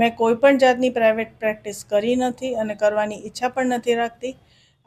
મેં કોઈ પણ જાતની પ્રાઇવેટ પ્રેક્ટિસ કરી નથી અને કરવાની ઈચ્છા પણ નથી રાખતી.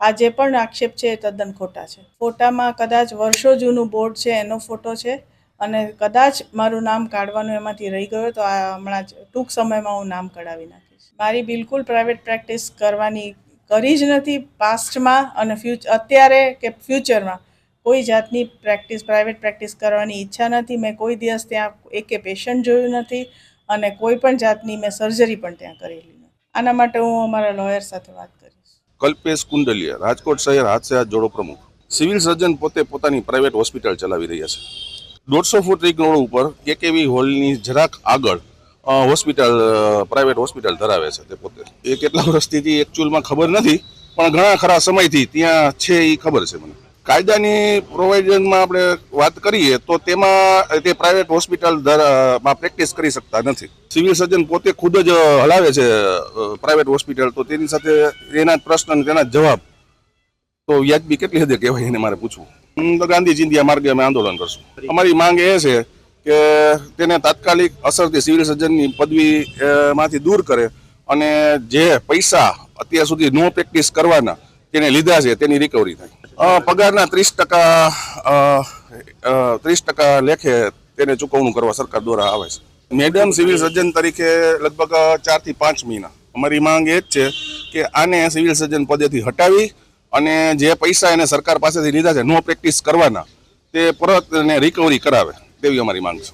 આ જે પણ આક્ષેપ છે એ તદ્દન ખોટા છે. ફોટામાં કદાચ વર્ષો જૂનું બોર્ડ છે, એનો ફોટો છે અને કદાચ મારું નામ કાઢવાનું એમાંથી રહી ગયો તો આ હમણાં જ ટૂંક સમયમાં હું નામ કઢાવી નાખીશ. મારી બિલકુલ પ્રાઇવેટ પ્રેક્ટિસ કરવાની કરી જ નથી પાસ્ટમાં અને ફ્યુચ અત્યારે કે ફ્યુચરમાં કોઈ જાતની પ્રેક્ટિસ પ્રાઇવેટ પ્રેક્ટિસ કરવાની ઈચ્છા નથી. મેં કોઈ દિવસ ત્યાં એકે પેશન્ટ જોયું નથી. અને કોઈ પણ જાતની મેં સર્જરી પણ ત્યાં કરેલી આના માટે હું અમારા લોયર સાથે વાત કરીશ. કલ્પેશ કુંડલિયા, રાજકોટ શહેર હાથસે હાથ જોડો પ્રમુખ. સિવિલ સર્જન પોતે પોતાની પ્રાઇવેટ હોસ્પિટલ ચલાવી રહ્યા છે. દોઢસો ફૂટ રિંગ રોડ ઉપર કેકેવી હોલની જરાક આગળ હોસ્પિટલ પ્રાઇવેટ હોસ્પિટલ ધરાવે છે તે પોતે. એ કેટલા વર્ષથી એકચ્યુઅલમાં ખબર નથી, પણ ઘણા ખરા સમયથી ત્યાં છે એ ખબર છે મને. કાયદાની પ્રોવિઝનમાં આપણે વાત કરીએ તો તેમાં તે પ્રાઇવેટ હોસ્પિટલમાં પ્રેક્ટિસ કરી શકતા નથી. સિવિલ સર્જન પોતે ખુદ જ હલાવે છે પ્રાઇવેટ હોસ્પિટલ તો તેની સાથે એના જ પ્રશ્ન અને તેના જવાબ. તો વ્યાજબી કેટલી હદે કહેવાય એને મારે પૂછવું. હું તો ગાંધી ચિંધિયા માર્ગે અમે આંદોલન કરશું. અમારી માંગ એ છે કે તેને તાત્કાલિક અસરથી સિવિલ સર્જનની પદવી માંથી દૂર કરે અને જે પૈસા અત્યાર સુધી નો પ્રેક્ટિસ કરવાના તેને લીધા છે, તેની રિકવરી થાય. પગારના ત્રીસ ટકા ત્રીસ ટકા લેખે તેને ચૂકવણું કરવા સરકાર દ્વારા આવે છે. મેડમ સિવિલ સર્જન તરીકે લગભગ ચારથી પાંચ મહિના. અમારી માંગ એ જ છે કે આને સિવિલ સર્જન પદેથી હટાવી અને જે પૈસા એને સરકાર પાસેથી લીધા છે, નો પ્રેક્ટિસ કરવાના, તે પરત રિકવરી કરાવે તેવી અમારી માંગ છે.